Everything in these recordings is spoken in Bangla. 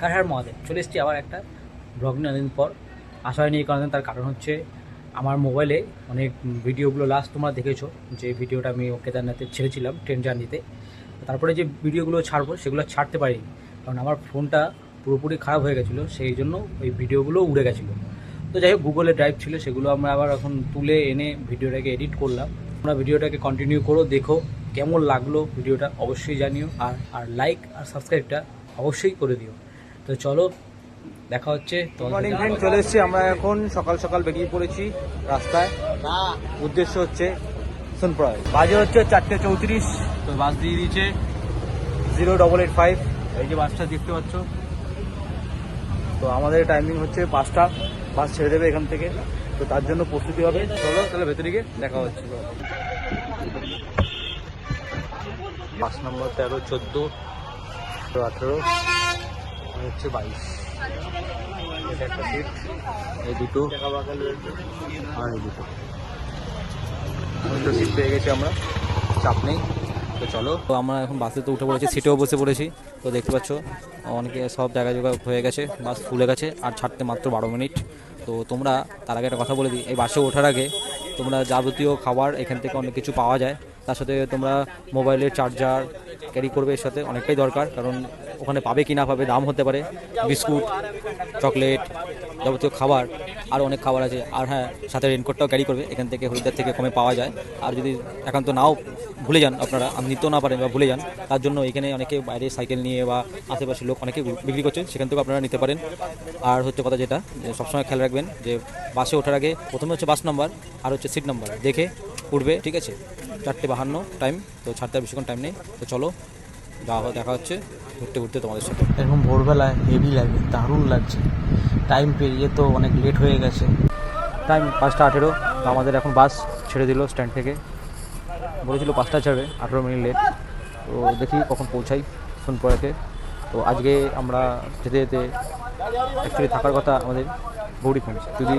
হ্যাঁ হ্যাঁ মহাদেব। চলে এসেছি আবার একটা ব্লগ নিয়ে অনেকদিন পর। আসা হয়নি এই কারণে, তার কারণ হচ্ছে আমার মোবাইলে অনেক ভিডিওগুলো লাস্ট তোমরা দেখেছ, যে ভিডিওটা আমি কেদারনাথে ছেড়েছিলাম ট্রেন জার্নিতে তারপরে যে ভিডিওগুলো ছাড়বো, সেগুলো ছাড়তে পারিনি। কারণ আমার ফোনটা পুরোপুরি খারাপ হয়ে গেছিল, সেই জন্য ওই ভিডিওগুলো উড়ে গেছিল। তো যাই হোক গুগলে ড্রাইভ ছিল, সেগুলো আমরা আবার এখন তুলে এনে ভিডিওটাকে এডিট করলাম। তোমরা ভিডিওটাকে কন্টিনিউ করো, দেখো কেমন লাগল ভিডিওটা অবশ্যই জানিও। আর আর লাইক আর সাবস্ক্রাইবটা অবশ্যই করে দিও। তো চলো দেখা হচ্ছে মর্নিং ফ্রেন্ড চলে এসেছি। আমরা এখন সকাল সকাল বেরিয়ে পড়েছি রাস্তায়। উদ্দেশ্য হচ্ছে সোনপ্রয় বাজে হচ্ছে চারটে চৌত্রিশ তো বাস দিয়ে দিয়েছে জিরো ডবল এইট ফাইভ। এই যে বাসটা দেখতে পাচ্ছ। তো আমাদের টাইমিং হচ্ছে পাঁচটা। বাস ছেড়ে দেবে এখান থেকে। তো তার জন্য প্রস্তুতি হবে। চলো তাহলে ভেতরে গিয়ে দেখা হচ্ছে। বাস নম্বর তেরো চোদ্দ আঠেরো। হচ্ছে বাইশ। এটা একটা সিট এই দুটো। আর এই দুটো। দুটো সিট পেয়ে গেছি আমরা। চাপ নেই। তো চলো। তো আমরা এখন বাসে তো উঠে পড়েছি সিটেও বসে পড়েছি। তো দেখতে পাচ্ছ, অনেকে সব জায়গায় জায়গায় হয়ে গেছে। বাস ফুলে গেছে আর ছাড়তে মাত্র বারো মিনিট। তো তোমরা তার আগে একটা কথা বলে দিই, এই বাসে ওঠার আগে তোমরা যাবতীয় খাবার এখান থেকে অনেক কিছু পাওয়া যায়। তার সাথে তোমরা মোবাইলের চার্জার ক্যারি করবে এর সাথে অনেকটাই দরকার, কারণ ওখানে পাবে কি না পাবে, দাম হতে পারে। বিস্কুট, চকলেট, যাবতীয় খাবার আর অনেক খাবার আছে। আর হ্যাঁ সাথে রেনকোটটাও ক্যারি করবে, এখান থেকে হরিদ্বার থেকে কমে পাওয়া যায়। আর যদি একান্ত নাও ভুলে যান আপনারা নিতেও না পারেন বা ভুলে যান, তার জন্য এখানে অনেকে বাইরে সাইকেল নিয়ে বা আশেপাশের লোক অনেকে বিক্রি করছে সেখান থেকে আপনারা নিতে পারেন। আর হচ্ছে কথা যেটা, যে সবসময় খেয়াল রাখবেন যে বাসে ওঠার আগে প্রথমে হচ্ছে বাস নাম্বার আর হচ্ছে সিট নাম্বার দেখে উঠবে, ঠিক আছে? চারটে বাহান্ন টাইম তো ছাড়তে বেশিক্ষণ টাইম নেই। তো চলো যাওয়া হবে, দেখা হচ্ছে ঘুরতে ঘুরতে তোমাদের সাথে। এরকম ভোরবেলায় হেভি লাগে দারুণ লাগছে। টাইম পেরিয়ে তো অনেক লেট হয়ে গেছে। টাইম পাঁচটা আঠেরো তো আমাদের এখন বাস ছেড়ে দিল স্ট্যান্ড থেকে। বলেছিল পাঁচটা ছাড়বে আঠেরো মিনিট লেট তো দেখি কখন পৌঁছাই সোনপুরাকে তো আজকে আমরা যেতে যেতে অ্যাকচুয়ালি থাকার কথা আমাদের। গৌরীকুণ্ড যদি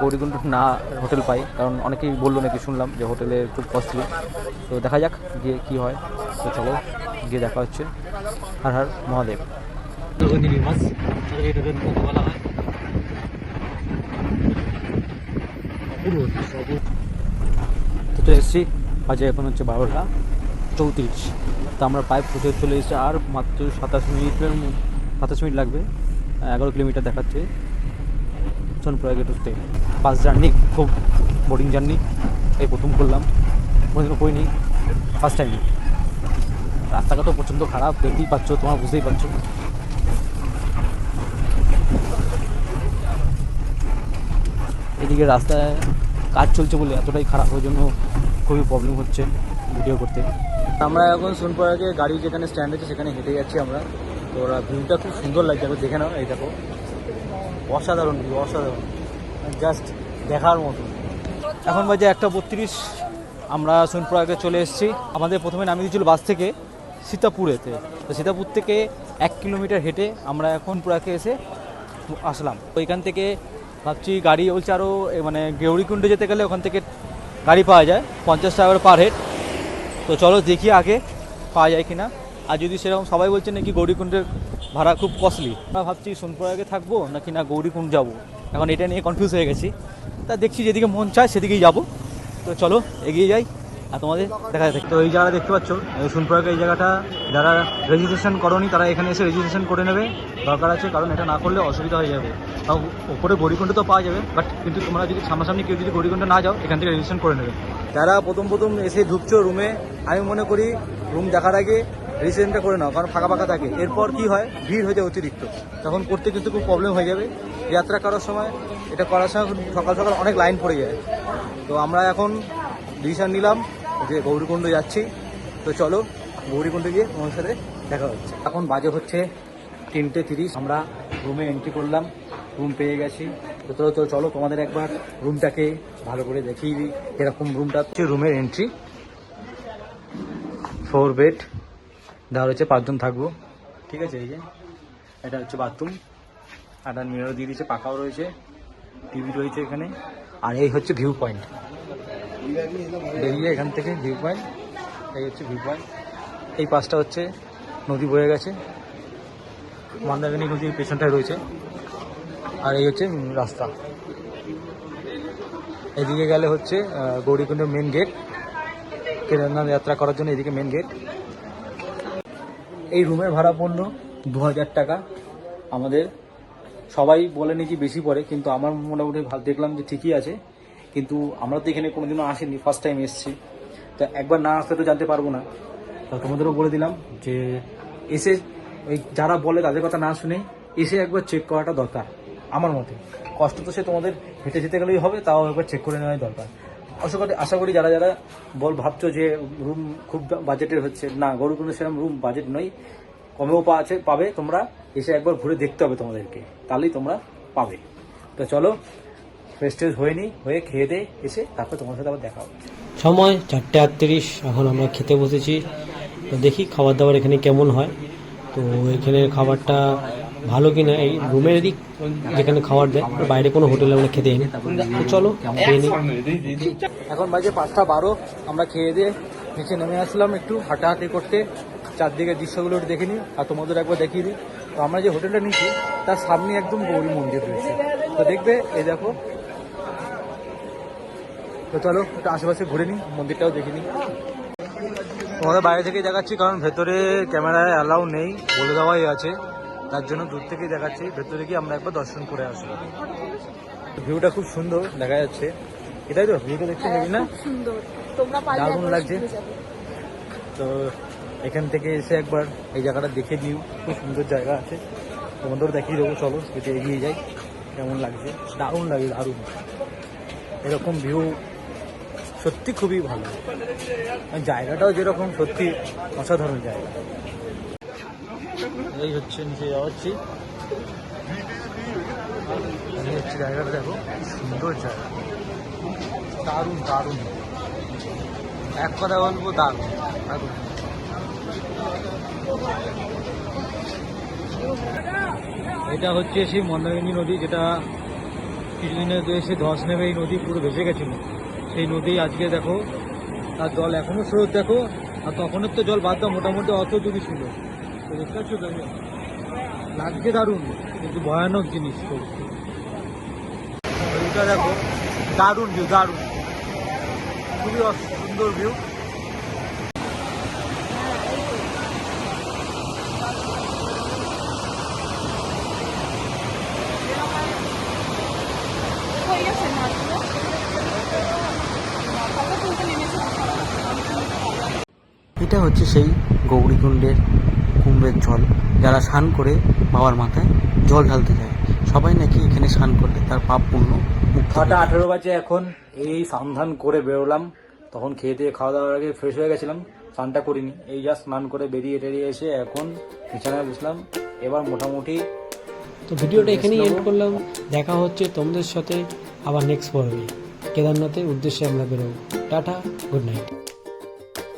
গৌরীকুণ্ড না হোটেল পাই, কারণ অনেকেই বলল নাকি শুনলাম যে হোটেলে খুব কস্টলি তো দেখা যাক গিয়ে কী হয়। তো চলো, গিয়ে দেখা হচ্ছে। হার হার, মহাদেব। তো এসেছি বাজে এখন হচ্ছে বারোটা চৌত্রিশ। তো আমরা প্রায় পৌঁছে চলে এসেছি আর মাত্র সাতাশ মিনিটের সাতাশ মিনিট লাগবে, এগারো কিলোমিটার দেখাচ্ছে। গেট উঠতে বাস জার্নি, খুব বোরিং জার্নি। এই প্রথম করলাম। কোনোদিনও করিনি। ফার্স্ট টাইম রাস্তাঘাটও প্রচণ্ড খারাপ। দেখতেই পাচ্ছ, তোমার বুঝতেই পারছ। এদিকে রাস্তায় কাজ চলছে বলে এতটাই খারাপ, ওই জন্য খুবই প্রবলেম হচ্ছে ভিডিও করতে। আমরা এখন সোনপুরাকে গাড়ি যেখানে স্ট্যান্ড আছে, সেখানে হেঁটে যাচ্ছি আমরা। তো ওরা ভিউটা খুব সুন্দর লাগছে। দেখে নাও, এই দেখো। অসাধারণ ভিউ অসাধারণ। জাস্ট দেখার মতো। এখন বাজে একটা বত্রিশ। আমরা সোনপুরাকে চলে এসেছি। আমাদের প্রথমে নামিয়ে দিয়েছিল বাস থেকে সীতাপুরেতে। তো সীতাপুর থেকে এক কিলোমিটার হেঁটে আমরা এখন পুরাকে এসে আসলাম। তো এখান থেকে ভাবছি গাড়ি বলছে আরও মানে গেউরিকুণ্ডে যেতে গেলে ওখান থেকে গাড়ি পাওয়া যায়। পঞ্চাশ টাকা পার হেড। তো চলো দেখি আগে পাওয়া যায় কি না আর যদি সেরকম সবাই বলছে নাকি গৌরীকুণ্ডের ভাড়া খুব কস্টলি আমরা ভাবছি সোনপুরাকে থাকব নাকি না গৌরীকুণ্ড যাব? এখন এটা নিয়ে কনফিউজ হয়ে গেছি। তা দেখছি যেদিকে মন চায় সেদিকেই যাব। তো চলো, এগিয়ে যাই আর তোমাদের দেখা যাচ্ছে তো এই জায়গাটা দেখতে পাচ্ছ, এই সোনপুরাকে এই জায়গাটা, যারা রেজিস্ট্রেশন করনি তারা এখানে এসে রেজিস্ট্রেশন করে নেবে। দরকার আছে কারণ এটা না করলে অসুবিধা হয়ে যাবে। তাও ওপরে গড়িকুণ্ড তো পাওয়া যাবে বাট কিন্তু তোমরা যদি সামনাসামনি কেউ যদি গড়িকুণ্ড না যাও, এখান থেকে রেজিস্ট্রেশন করে নেবে। যারা প্রথম প্রথম এসে ঢুকছো রুমে আমি মনে করি রুম দেখার আগে রেজিস্ট্রেশনটা করে নাও, কারণ ফাঁকা ফাঁকা থাকে। এরপর কি হয়? ভিড় হয়ে যায় অতিরিক্ত। তখন করতে কিন্তু খুব প্রবলেম হয়ে যাবে। যাত্রা করার সময়, এটা করার সময় সকাল সকাল অনেক লাইন পড়ে যায়। তো আমরা এখন ডিসিশন নিলাম যে গৌরীকুণ্ড যাচ্ছি। তো চলো, গৌরীকুণ্ড গিয়ে তোমার সাথে দেখা হচ্ছে। এখন বাজে হচ্ছে তিনটে তিরিশ। আমরা রুমে এন্ট্রি করলাম রুম পেয়ে গেছি। তো তো চলো তোমাদের একবার রুমটাকে ভালো করে দেখিয়ে দিই। এরকম রুমটা হচ্ছে রুমের এন্ট্রি ফোর বেড দেওয়া রয়েছে পাঁচজন থাকব। ঠিক আছে, এই যে। এটা হচ্ছে বাথরুম একটা মিরর দিয়ে দিয়েছে, পাকাও রয়েছে। টিভি রয়েছে এখানে। আর এই হচ্ছে ভিউ পয়েন্ট বেরিয়ে এখান থেকে ভিউ পয়েন্ট এই হচ্ছে ভিউ পয়েন্ট এই পাশটা হচ্ছে নদী বয়ে গেছে। মন্দাকিনী নদীর পেছনটায় রয়েছে। আর এই হচ্ছে রাস্তা। এদিকে গেলে হচ্ছে গৌরীকুণ্ডের মেন গেট কেদারনাথ যাত্রা করার জন্য এদিকে মেন গেট এই রুমের ভাড়া পড়ল দু হাজার টাকা। আমাদের সবাই বলে নাকি বেশি পড়ে, কিন্তু আমার মোটামুটি ভাব দেখলাম যে ঠিকই আছে। কিন্তু আমরা তো এখানে কোনোদিনও আসিনি ফার্স্ট টাইম এসেছি। তো একবার না আসলে তো জানতে পারব না। তো তোমাদেরও বলে দিলাম যে এসে ওই যারা বলে তাদের কথা না শুনে এসে একবার চেক করাটা দরকার, আমার মতে। কষ্ট তো সে তোমাদের হেঁটে যেতে গেলেই হবে, তাও একবার চেক করে নেওয়াই দরকার। আশা করি আশা করি যারা যারা বল ভাবছ যে রুম খুব বাজেটের হচ্ছে, না গরু কোনো সেরকম রুম বাজেট নয়, কমেও পা আছে, পাবে তোমরা, এসে একবার ঘুরে দেখতে হবে তোমাদেরকে, তাহলেই তোমরা পাবে। তো চলো ফ্রেশ ট্রেশ হয়ে নি, হয়ে খেয়ে দিয়ে এসে তারপর তোমার সাথে আবার দেখা সময় চারটে আটত্রিশ, এখন আমরা খেতে বসেছি। দেখি খাবার দাবার এখানে কেমন হয়। তো এখানে খাবারটা ভালো কিনা, এই রুমের দিক যেখানে খাবার দেয় বাইরে কোনো হোটেলে আমরা খেতে তো চলো এখন বাজে পাঁচটা বারো, আমরা খেয়ে দিয়ে নিচে নেমে আসলাম একটু, হাঁটাহাঁটি করতে। চারদিকে দৃশ্যগুলো দেখে নিই, আর তোমাদের একবার দেখিয়ে দিই। তো আমরা যে হোটেলটা নিয়েছি, তার সামনে একদম গৌরী মন্দির রয়েছে। তো দেখবে, এই দেখো। তো চলো, একটু আশেপাশে ঘুরে নিই, মন্দিরটাও দেখে নিই। তোমাদের বাইরে থেকেই দেখাচ্ছি, কারণ ভেতরে ক্যামেরায় অ্যালাউ নেই, বলে দেওয়াই আছে। তার জন্য দূর থেকেই দেখাচ্ছি ভেতরে গিয়ে আমরা একবার দর্শন করে আসব। ভিউটা খুব সুন্দর দেখা যাচ্ছে। এটাই তো ভিউটা দেখতে হেবি না? সুন্দর। তোমরা পারলে দারুণ লাগছে। তো এখান থেকে এসে একবার এই জায়গাটা দেখে নিও খুব সুন্দর জায়গা আছে। তোমাদেরও দেখিয়ে দেবো চলো একটু এগিয়ে যাই। কেমন লাগছে? দারুণ লাগে দারুণ। এরকম ভিউ সত্যি খুবই ভালো। আর জায়গাটাও যেরকম সত্যি অসাধারণ জায়গা। এই হচ্ছে নিচে যাওয়াচ্ছি এই হচ্ছে জায়গাটা দেখো সুন্দর জায়গা। দারুণ দারুণ। এক কথা বলব, দারুণ দারুণ। এটা হচ্ছে সেই মন্দাকিনী নদী, যেটা কিছুদিন এসে ধস নেমে এই নদী পুরো ভেসে গেছিল। সেই নদী আজকে দেখো, তার জল এখনও স্রোত দেখো, আর তখনের তো জল বাদ দাও, মোটামুটি অত যদি ছিল? লাগছে দারুণ, কিন্তু ভয়ানক জিনিস ভিউটা দেখো, দারুণ ভিউ দারুণ। খুবই সুন্দর ভিউ। এটা হচ্ছে সেই গৌরীকুণ্ডের কুম্ভের জল যারা স্নান করে বাবার মাথায় জল ঢালতে যায়। সবাই নাকি এখানে স্নান করলে তার পাপ পূর্ণ ছটা আঠেরো বাজে এখন এই সন্ধান করে বেরোলাম। তখন খেয়ে দিয়ে খাওয়া দাওয়ার আগে ফ্রেশ হয়ে গেছিলাম স্নানটা করিনি। এই যা স্নান করে বেরিয়ে টেরিয়ে এসে এখন বিছানায় বসলাম। এবার মোটামুটি তো ভিডিওটা এখানেই এন্ড করলাম। দেখা হচ্ছে তোমাদের সাথে আবার নেক্সট পর্বে। কেদারনাথের উদ্দেশ্যে আমরা বেরোবো। Tata good night